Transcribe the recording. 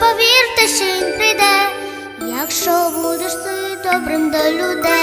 повірте, що він прийде, якщо будеш ти добрим до людей.